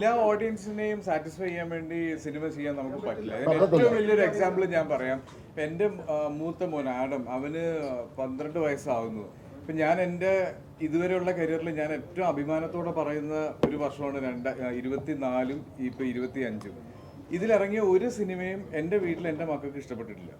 എല്ലാ ഓഡിയൻസിനെയും സാറ്റിസ്ഫൈ ചെയ്യാൻ വേണ്ടി സിനിമ ചെയ്യാൻ നമുക്ക് പറ്റില്ല. അതിന് ഏറ്റവും വലിയൊരു എക്സാമ്പിൾ ഞാൻ പറയാം. ഇപ്പൊ എന്റെ മൂത്ത മോൻ ആഡം അവന് പന്ത്രണ്ട് വയസ്സാവുന്നു. ഇപ്പൊ ഞാൻ എന്റെ ഇതുവരെയുള്ള കരിയറിൽ ഞാൻ ഏറ്റവും അഭിമാനത്തോടെ പറയുന്ന ഒരു വർഷമാണ് രണ്ട് ഇരുപത്തിനാലും ഇപ്പൊ ഇരുപത്തി അഞ്ചും ഇതിലിറങ്ങിയ ഒരു സിനിമയും എന്റെ വീട്ടിൽ എന്റെ മക്കൾക്ക് ഇഷ്ടപ്പെട്ടിട്ടില്ല.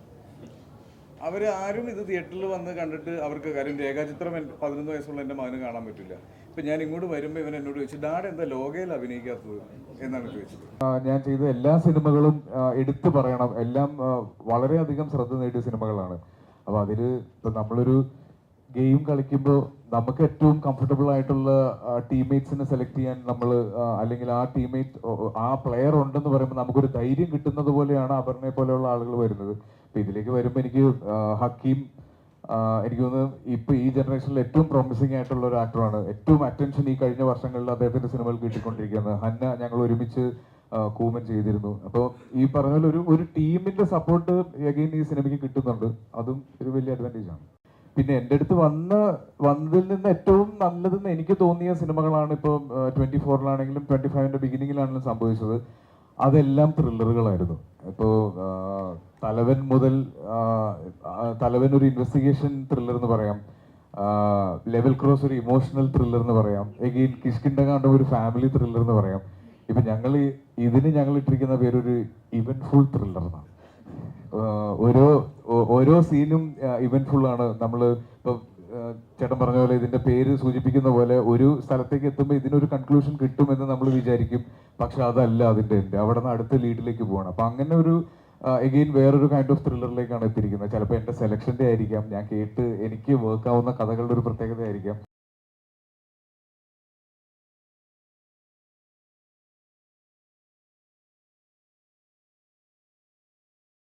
അവർ ആരും ഇത് തിയേറ്ററിൽ വന്ന് കണ്ടിട്ട് അവർക്ക് കാര്യം രേഖാചിത്രം പതിനൊന്ന് വയസ്സുള്ള എന്റെ മകന് കാണാൻ പറ്റില്ല. ഇപ്പം ഞാൻ ഇങ്ങോട്ട് വരുമ്പോൾ ഇവൻ എന്നോട് ചോദിച്ചു ഡാഡ് എന്താ ലോകയിൽ അഭിനയിക്കാത്തത്? എന്നാണ് ചോദിച്ചത്. ഞാൻ ചെയ്ത എല്ലാ സിനിമകളും എടുത്തു പറയണം. എല്ലാം വളരെയധികം ശ്രദ്ധ നേടിയ സിനിമകളാണ്. അപ്പോൾ അതിൽ ഇപ്പം നമ്മളൊരു ഗെയിം കളിക്കുമ്പോൾ നമുക്ക് ഏറ്റവും കംഫർട്ടബിൾ ആയിട്ടുള്ള ടീംമേറ്റ്സിനെ സെലക്ട് ചെയ്യാൻ നമ്മൾ അല്ലെങ്കിൽ ആ ടീംമേറ്റ് ആ പ്ലെയർ ഉണ്ടെന്ന് പറയുമ്പോൾ നമുക്കൊരു ധൈര്യം കിട്ടുന്നത് പോലെയാണ് അപർണയെ പോലെയുള്ള ആളുകൾ വരുന്നത്. അപ്പൊ ഇതിലേക്ക് വരുമ്പോൾ എനിക്ക് ഹക്കീം എനിക്ക് തോന്നുന്നു ഇപ്പൊ ഈ ജനറേഷനിൽ ഏറ്റവും പ്രോമിസിംഗ് ആയിട്ടുള്ള ഒരു ആക്ടറാണ് ഏറ്റവും അറ്റൻഷൻ ഈ കഴിഞ്ഞ വർഷങ്ങളിൽ അദ്ദേഹത്തിന്റെ സിനിമകൾ കിട്ടിക്കൊണ്ടിരിക്കുന്നത്. ഹന്ന ഞങ്ങൾ ഒരുമിച്ച് കൂമൻ ചെയ്തിരുന്നു. അപ്പോൾ ഈ പറഞ്ഞ പോലെ ഒരു ഒരു ടീമിന്റെ സപ്പോർട്ട് അഗെയിൻ ഈ സിനിമയ്ക്ക് കിട്ടുന്നുണ്ട്. അതും ഒരു വലിയ അഡ്വാന്റേജ് ആണ്. പിന്നെ എന്റെ അടുത്ത് വന്ന് വന്നതിൽ നിന്ന് ഏറ്റവും നല്ലതെന്ന് എനിക്ക് തോന്നിയ സിനിമകളാണ് ഇപ്പോൾ ട്വന്റി ഫോറിലാണെങ്കിലും ട്വന്റി ഫൈവിന്റെ ബിഗിനിങ്ങിലാണെങ്കിലും സംഭവിച്ചത്. അതെല്ലാം ത്രില്ലറുകളായിരുന്നു ഇപ്പോൾ തലവൻ മുതൽ തലവൻ ഒരു ഇൻവെസ്റ്റിഗേഷൻ ത്രില്ലർ എന്ന് പറയാം. ലെവൽ ക്രോസ് ഒരു ഇമോഷണൽ ത്രില്ലർ എന്ന് പറയാം. എഗെയിൻ കാണ്ട ഒരു ഫാമിലി ത്രില്ലർ എന്ന് പറയാം. ഇപ്പൊ ഞങ്ങൾ ഇതിന് ഞങ്ങൾ ഇട്ടിരിക്കുന്ന പേരൊരു ഇവന്റ്ഫുൾ ത്രില്ലർ എന്നാണ്. ഓരോ ഓരോ സീനും ഇവന്റ്ഫുൾ ആണ്. നമ്മൾ ഇപ്പൊ ചേട്ടൻ പറഞ്ഞ പോലെ ഇതിന്റെ പേര് സൂചിപ്പിക്കുന്ന പോലെ ഒരു സ്ഥലത്തേക്ക് എത്തുമ്പോൾ ഇതിനൊരു കൺക്ലൂഷൻ കിട്ടുമെന്ന് നമ്മൾ വിചാരിക്കും. പക്ഷെ അതല്ല അതിന്റെ എന്റെ അവിടെ നിന്ന് അടുത്ത ലീഡിലേക്ക് പോകണം അപ്പൊ അങ്ങനെ ഒരു എഗെയിൻ വേറൊരു കൈൻഡ് ഓഫ് ത്രില്ലറിലേക്കാണ് എത്തിയിരിക്കുന്നത്. ചിലപ്പോൾ എന്റെ സെലക്ഷന്റെ ആയിരിക്കാം. ഞാൻ കേട്ട് എനിക്ക് വർക്ക് ആവുന്ന കഥകളുടെ ഒരു പ്രത്യേകത ആയിരിക്കാം.